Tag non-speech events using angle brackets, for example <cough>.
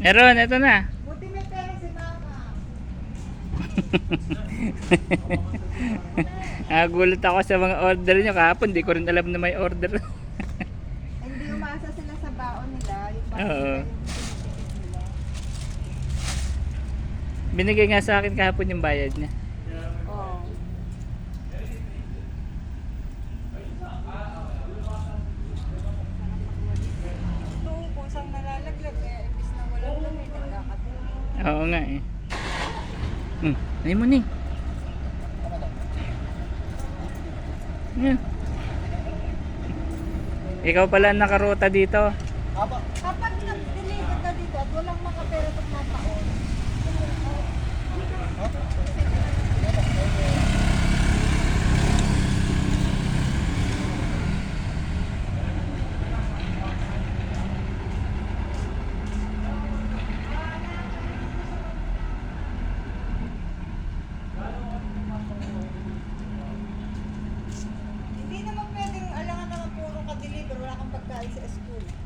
Meron, ito na. Buti may pera si mama. <laughs> Nagulat ako sa mga order nyo kahapon. Di ko rin alam na may order. Hindi umasa sila sa baon nila. Yung baon Oo. nila, yung. Binigay nga sa akin kahapon yung bayad niya. Oo nga eh. Hmm, ay mo ni. Yan. Ikaw pala ang nakaruta dito. Kapag nag-deliver ka dito at walang makapera pagkain sa school.